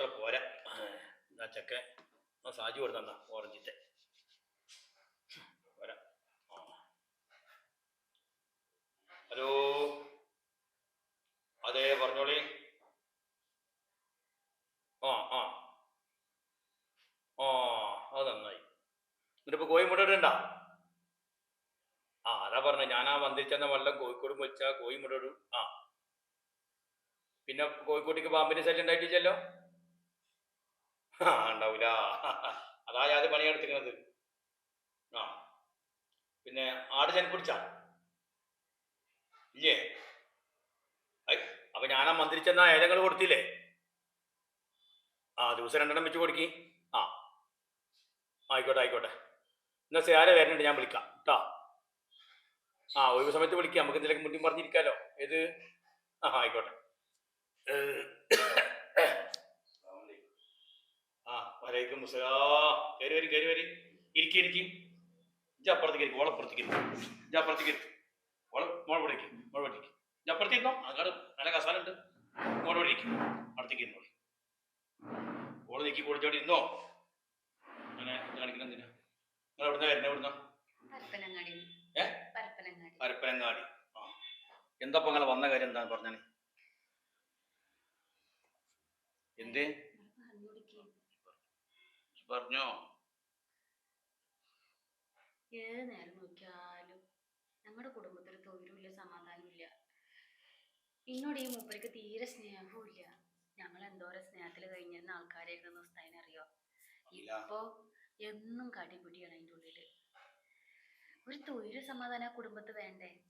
അത്ര പോരാ. എന്നാ ചക്ക ആ സാജി കൊടുത്തന്നാ ഓറഞ്ചിത്തെ. ഹലോ. അതെ പറഞ്ഞോളി. ആ ആ. ആ അത് നന്നായി. എന്നിട്ടിപ്പോ കോഴി ഇടണ്ട. ആ അതാ പറഞ്ഞ. ഞാൻ ആ വന്ദിച്ചെന്ന വെള്ളം കോഴിക്കോട് വെച്ചാ കോഴി മുട്ട ഇടും. ആ. പിന്നെ കോഴിക്കോട്ടേക്ക് പാമ്പിന്റെ ശല്യം ഉണ്ടായിട്ടില്ലല്ലോ? ആ ഉണ്ടാവൂല. അതാ ഞാൻ പണിയെടുത്തിരിക്കുന്നത്. ആ. പിന്നെ ആട് ഞാൻ പിടിച്ചാ? ഇല്ലേ? അപ്പൊ ഞാൻ ആ മന്ത്രിച്ചെന്ന ഏലങ്ങൾ കൊടുത്തില്ലേ? ആ ദിവസം രണ്ടെണ്ണം വെച്ച് കൊടുക്കി. ആ. ആയിക്കോട്ടെ ആയിക്കോട്ടെ. എന്നാ സേര വരുന്നുണ്ട് ഞാൻ വിളിക്കാം. കേട്ടോ ആ ഒഴിവ് സമയത്ത് വിളിക്കാം. നമുക്ക് എന്തെങ്കിലും മുന്നിൽ പറഞ്ഞിരിക്കാലോ. ഏത്? ആ ആയിക്കോട്ടെ ഏഹ്. ആ മുസ്സലാ കയറി വരും കയറി വരും. ഇരിക്കി ഇരിക്കും. അപ്പുറത്തേക്ക് ഇരിക്കും ഓളപ്പുറത്തേക്ക് ഇരിക്കും. ഇജ്ജ് അപ്പുറത്തേക്ക് ഇരിക്കും. ഓള മോൾ പിടിക്ക് മോൾ അപ്പുറത്തേക്ക് ഇരുന്നോ? അങ്ങോട്ട് നല്ല കസാല ഉണ്ട് മോൾ പിടിക്കും അടുത്തേക്ക് ഇരുന്നോ ഓൾ നീക്കി കൊടുത്തോടി ഇരുന്നോ? അങ്ങനെ കാണിക്കണം എന്തിനാ? നിങ്ങൾ എവിടുന്ന വരുന്ന എവിടുന്ന പരപ്പനങ്ങാടി. ആ. എന്താ അങ്ങനെ വന്ന കാര്യം എന്താണ് പറഞ്ഞാണ് എന്ത്. പറഞ്ഞോ? ഏത് നേരം നോക്കിയാലും ഞങ്ങളുടെ കുടുംബത്തിൽ തൊഴിലുമില്ല സമാധാനമില്ല. എന്നോട് ഈ മൂപ്പർക്ക് തീരെ സ്നേഹവുമില്ല. ഞങ്ങൾ എന്തോരം സ്നേഹത്തിൽ കഴിഞ്ഞിരുന്ന ആൾക്കാരായിരുന്നു ഉസ്താദിനറിയോ അറിയോ? ഇപ്പോ എന്നും കടിപിടിയാണ് അതിന്റെ ഉള്ളിൽ. ഒരു തൊഴിൽ സമാധാനം ആ കുടുംബത്ത് വേണ്ടേ?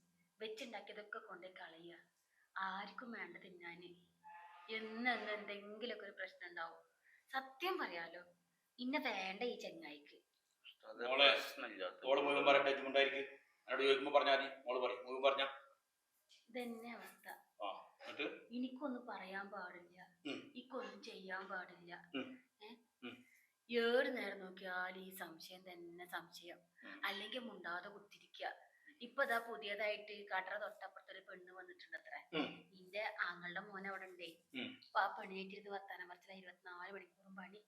വെച്ചുണ്ടാക്കിയതൊക്കെ കൊണ്ടേ കളയുക. ആർക്കും വേണ്ട തിന്നാന്. എന്നെന്ന് എന്തെങ്കിലുമൊക്കെ ഒരു പ്രശ്നം ഉണ്ടാവും. സത്യം പറയാലോ. ഇന്നെ വേണ്ട ഈ ചെങ്ങായിക്ക്. മോളെ മോൾ മുഴുവൻ പറയട്ടെ ഇതുകൊണ്ടായിരിക്കും എന്നോട് ചോദിക്കുമ്പോ പറഞ്ഞാൽ മതി. മോൾ പറയും മുഴുവൻ പറഞ്ഞ. ഇതന്നെ അവസ്ഥ. എനിക്കൊന്നും പറയാൻ പാടില്ല. ഇക്കൊന്നും എനിക്കൊന്നും ചെയ്യാൻ പാടില്ല. ഏറ്. ഏത് നേരം നോക്കിയാലും ഈ സംശയം തന്നെ സംശയം. അല്ലെങ്കിൽ മുണ്ടാതെ കുത്തിരിക്കുക ഇപ്പൊ ഇതാ പുതിയതായിട്ട് കടറ തൊട്ടപ്പുറത്തൊരു പെണ്ണ് വന്നിട്ടുണ്ട് അത്ര ഉം. നിന്റെ ആങ്ങളുടെ മോൻ അവിടെ ഉണ്ടേ. അപ്പൊ ആ പെണ്ണിനായിട്ട് വർത്താനം പറച്ചില്ല ഇരുപത്തിനാല് മണിക്കൂറും പണി.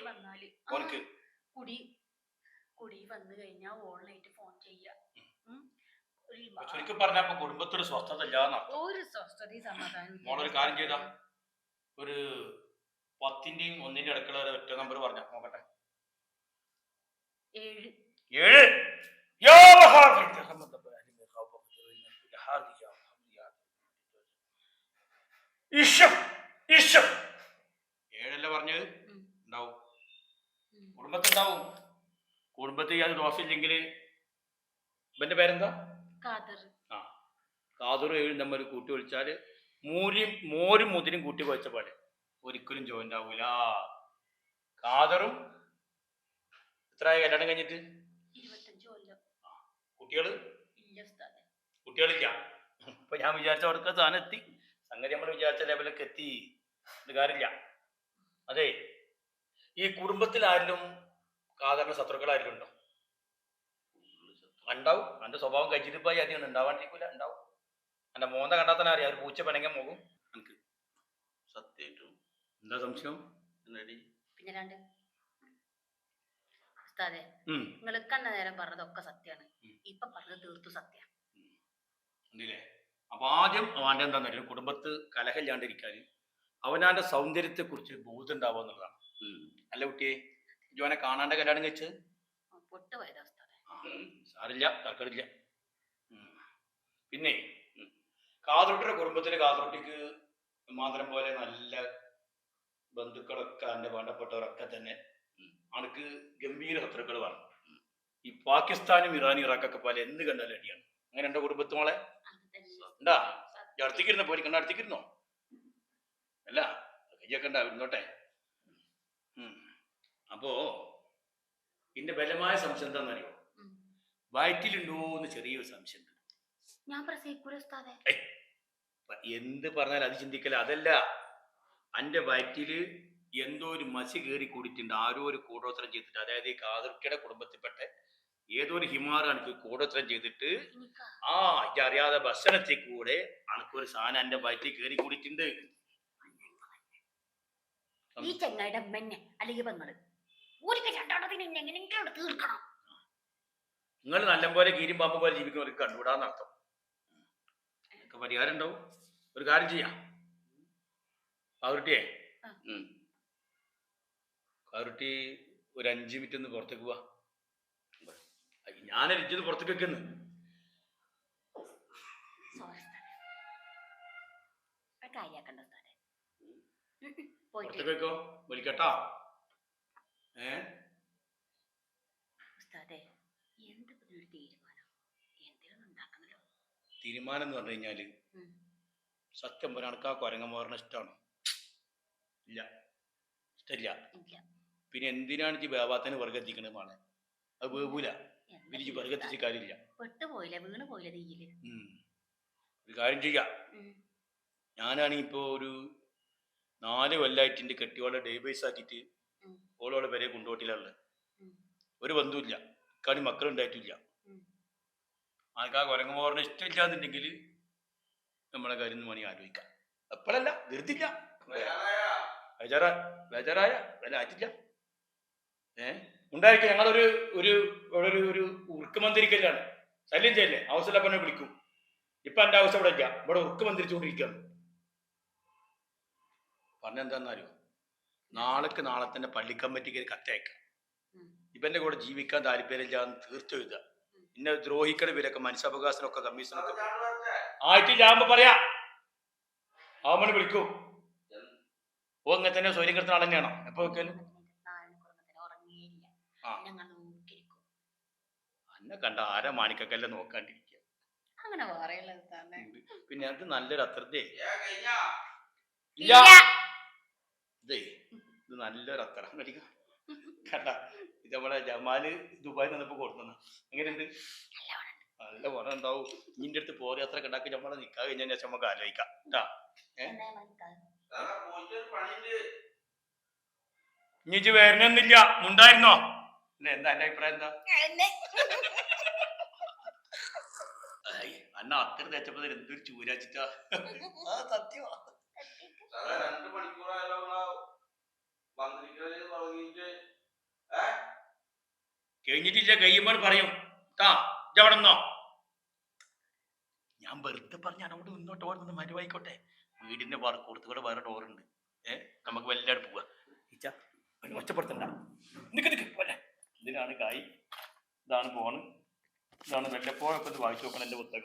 വന്നാൽ. കുടി കുടി വന്നു കഴിഞ്ഞാൽ ഓൺലൈനായിട്ട് ഫോൺ ചെയ്യാ. ശരിക്കും പറഞ്ഞപ്പോ കുടുംബത്തിന് സ്വസ്ഥത ഒരു സ്വസ്ഥത സമാധാനം കാര്യം ചെയ്താ? ഒരു പത്തിന്റെയും ഒന്നിന്റെ അടുക്കള ഒറ്റ നമ്പർ പറഞ്ഞ. നോക്കട്ടെ. ഏഴ്. ഏഴ്. ഇഷം ഇഷം ഏഴല്ല പറഞ്ഞത്. ഉണ്ടാവും. കുടുംബത്തുണ്ടാവും കുടുംബത്തിൽ അത് ദോഷമില്ലെങ്കിൽ ഇവന്റെ പേരെന്താ? ആ കാതറും ഏഴും തമ്മിൽ കൂട്ടി ഒഴിച്ചാൽ മൂരും മോരും മുതിരും കൂട്ടി കുഴച്ച പോലെ ഒരിക്കലും ജോയിന്റ് ആവൂല. കാതറും എത്രയായി കല്യാണം കഴിഞ്ഞിട്ട്? കുട്ടികൾ? ഇല്ല ഉസ്താദെ. കുട്ടികളില്ല. അപ്പൊ ഞാൻ വിചാരിച്ച അവർക്ക് സാധനം എത്തി. സംഗതി നമ്മൾ വിചാരിച്ച ലെവലിലേക്ക് എത്തി. ഇത് കാര്യമില്ല. അതെ ഈ കുടുംബത്തിൽ ആരിലും കാതറിന്റെ ശത്രുക്കളാരിലും ഉണ്ടോ? ഉണ്ടാവും. അവന്റെ സ്വഭാവം കഴിച്ചിരിപ്പായി പോയി അധികം ഉണ്ടാവാണ്ടിരിക്കൂല ഉണ്ടാവും. എന്റെ മോന്ത കണ്ടാൽ തന്നെ അറിയാം. ഒരു പൂച്ച പിണങ്ങാൻ പോകും. എനിക്ക് സത്യായിട്ടും. എന്താ സംശയം? എന്നടി പിന്നെ രണ്ട്. ഉസ്താദെ നിങ്ങൾ കണ്ട നേരം പറഞ്ഞതൊക്കെ സത്യമാണ്. ഇപ്പൊ പറഞ്ഞത് തീർത്തു സത്യം. അപ്പൊ ആദ്യം അവന്റെ എന്താ കുടുംബത്ത് കലഹമില്ലാണ്ടിരിക്കാൻ അവനാന്റെ സൗന്ദര്യത്തെ കുറിച്ച് ബോധം ഉണ്ടാവുക എന്നുള്ളതാണ് അല്ല കുട്ടിയെ ജോനെ കാണാണ്ട് കല്യാണം കഴിച്ച്? സാറില്ല തർക്കമില്ല പിന്നെ കാതറൊട്ടിയുടെ കുടുംബത്തിലെ കാതറൊട്ടിക്ക് മാത്രം പോലെ നല്ല ബന്ധുക്കളൊക്കെ എന്റെ വേണ്ടപ്പെട്ടവരൊക്കെ തന്നെ അണക്ക് ഗംഭീര ശത്രുക്കൾ വേണം. ഈ പാകിസ്ഥാനും ഇറാനും ഇറാഖൊക്കെ പോലെ എന്ത് കണ്ടാലും അടിയാണ്. അങ്ങനെ എന്റെ കുടുംബത്ത് അങ്ങനെ തന്നെ. ഉണ്ടാ? സത്യം. ഈ അടുത്തേക്കിരുന്ന? പോയി കണ്ട? അല്ല കയ്യൊക്കെ ഉണ്ടാവും ഇരുന്നോട്ടെ. അപ്പോ ഇതിന്റെ ബലമായ സംശയം എന്താണെന്നറിയോ. വയറ്റിലുണ്ടോ എന്ന് ചെറിയൊരു സംശയം ഉണ്ട്. ഞാൻ എന്ത് പറഞ്ഞാൽ അത് ചിന്തിക്കല അതല്ല. അന്റെ വയറ്റിൽ എന്തോ ഒരു മസി കയറി കൂടിയിട്ടുണ്ട്. ആരോ ഒരു കൂടോത്രം ചെയ്തിട്ട് അതായത് ഈ കാതിർക്കയുടെ കുടുംബത്തിൽപ്പെട്ട ഏതോ ഒരു ഹിമാർ എനിക്ക് കൂടോത്രം ചെയ്തിട്ട് ആ അറിയാതെ ഭക്ഷണത്തിൽ കൂടെ അനക്കൊരു സാധനം എന്റെ വയറ്റിൽ കയറി കൂടിയിട്ടുണ്ട്. ഈ ചെങ്ങായിയുടെ അമ്മന്നെ അല്ലെങ്കിൽ പെങ്ങൾ. ഓലിക്ക് രണ്ടാമത്തിന് എങ്ങനെയെങ്കിലും തീർക്കണം. നിങ്ങൾ നല്ലപോലെ കീരും പാമ്പ് പോലെ ജീവിക്കുന്നവർക്ക് കണ്ടുവിടാന്നർത്ഥം നിങ്ങൾക്ക് പരിഹാരം ഉണ്ടാവും. ഒരു കാര്യം ചെയ്യാം. ഉം. കാറുട്ടി ഒരു അഞ്ച് മിനിറ്റ് ഒന്ന് പുറത്തേക്ക് പോവാ. ഞാനൊരു ഇജ്ജത് പുറത്തേക്ക് വെക്കുന്നു. സോറി കാര്യാക്കണ്ട ഉസ്താദെ ഉം, ഉം. പുറത്തേക്ക് വെക്കോ. വിളിക്കട്ടാ. ഏ? ഉസ്താദെ എന്ത് ഒരു തീരുമാനം? എന്തെങ്കിലും ഉണ്ടാക്കണല്ലോ. തീരുമാനം എന്ന് പറഞ്ഞു കഴിഞ്ഞാൽ. സത്യം പറയാനക്ക് ആ കുരങ്ങന്മാറിന് ഇഷ്ടമാണ് ഇല്ല. ഇഷ്ടമില്ല പിന്നെ എന്തിനാണ് ഈ വേവാത്തന് വർഗത്തിക്കണതാണ് അത് വേവൂല. വർഗത്തിച്ച് ഉസ്താദെ? കാര്യമില്ല. പെട്ടുപോയില്ല വീണ് പോയില്ല തീയിൽ. ഒരു കാര്യം ചെയ്യാം. ഞാനാണെങ്കിൽ ഇപ്പോൾ ഒരു നാല് കൊല്ലായിട്ട് എന്റെ കെട്ടിയോളെ ഡേബേസ് ആക്കിയിട്ട് ഉം. ഓളോളെ വരെ കൊണ്ടുപോയിട്ടില്ല. ഒരു ബന്ധുവില്ല. ഇക്കാണി മക്കളുണ്ടായിട്ടില്ല. ആൾക്കാർ ആൾക്ക് ആ ഇഷ്ടമില്ല ഇഷ്ടമില്ലാന്നുണ്ടെങ്കിൽ നമ്മളെ കാര്യം മണി ആലോചിക്കാം. എപ്പോഴല്ല ധൃതില്ല ബേജാറായ? ബേജാറായ? വില ആറ്റില്ല ഏ? ഉണ്ടായിരിക്കും. ഞങ്ങളൊരു ഒരു ഒരു ഒരു ഉറുക്ക് മന്ദിരിക്കലാണ് ശല്യം ചെയ്യല്ലേ? ആവശ്യമില്ലപ്പന്നെ വിളിക്കും. ഇപ്പൊ എന്റെ ആവശ്യം ഇവിടെ ഇല്ല ഇവിടെ ഉറുക്ക് മന്ദിരിച്ചുകൊണ്ടിരിക്കുകയാണ് പറഞ്ഞെന്താന്നറിയോ? നാളേക്ക് നാളെ തന്നെ പള്ളിക്കമ്മറ്റിക്ക് കത്തയക്കാം. ഇവന്റെ കൂടെ ജീവിക്കാൻ താല്പര്യമില്ല എന്ന് തീർത്തു എഴുതുക. പിന്നെ ദ്രോഹിക്കണ വിലക്ക് മനുഷ്യാവകാശനൊക്കെ കമ്മീഷനൊക്കെ. ആയിട്ടില്ലാകുമ്പോ പറയാ. ആവുമ്പോൾ വിളിക്കൂ. ഓ അങ്ങനെ തന്നെ സ്വയം കിടത്തുന്ന ആൾ തന്നെയാണോ എപ്പോ വെക്കലും? ഞങ്ങൾ നോക്കിയിരിക്കും? അന്നെ കണ്ട ആര മാണിക്കല്ല നോക്കാണ്ടിരിക്ക? അങ്ങനെ തന്നെ. പിന്നെ അത് നല്ലൊരു അത്രതേ. ഇല്ല. ഇല്ല. ഇത് നല്ലൊരു അത്ര. കണ്ട ഇത് നമ്മളെ ജമാൽ ദുബായിൽ നിന്നപ്പോ കൊടുക്കുന്ന എങ്ങനെയുണ്ട്? നല്ല പണം. ഉണ്ടാവും. നിന്റെ അടുത്ത് പോരെ അത്ര കണ്ടാക്കി നമ്മളെ നിക്കാ കഴിഞ്ഞതിന് ശേഷം നമുക്ക് ആലോചിക്കാം. കേട്ടാ പണിയുണ്ട്. ഇനി വരണമെന്നില്ല പിന്നെ എന്താ എന്റെ അഭിപ്രായം എന്താ? ഐ, അന്ന അത്ര തെച്ചപ്പോ എന്തൊരു ചൂരാച്ചിട്ടാ? സത്യമാ രണ്ട് മണിക്കൂറായാലോ കഴിഞ്ഞിട്ടില്ല കഴിയുമ്പോൾ പറയും. താ ഞാൻ വെറുതെ പറഞ്ഞ അവിടെ നിന്നോട്ട് അവിടെ നിന്ന് മരുവായിക്കോട്ടെ. വീടിന്റെ വർക്ക് കൊടുത്തുകൂടെ വേറെ ഡോറുണ്ട് ഏഹ് നമുക്ക് വല്ലാണ്ട് പോവാ ഇച്ച അവനെ ഒച്ചപ്പെടുത്തണ്ട നിക്ക് നിക്ക് പോലെ ഇതിനാണ് കായ് ഇതാണ് ഫോണ് ഇതാണ് വല്ലപ്പോഴൊക്കെ ഇത് വായിച്ചു നോക്കണം. എന്റെ പുസ്തകം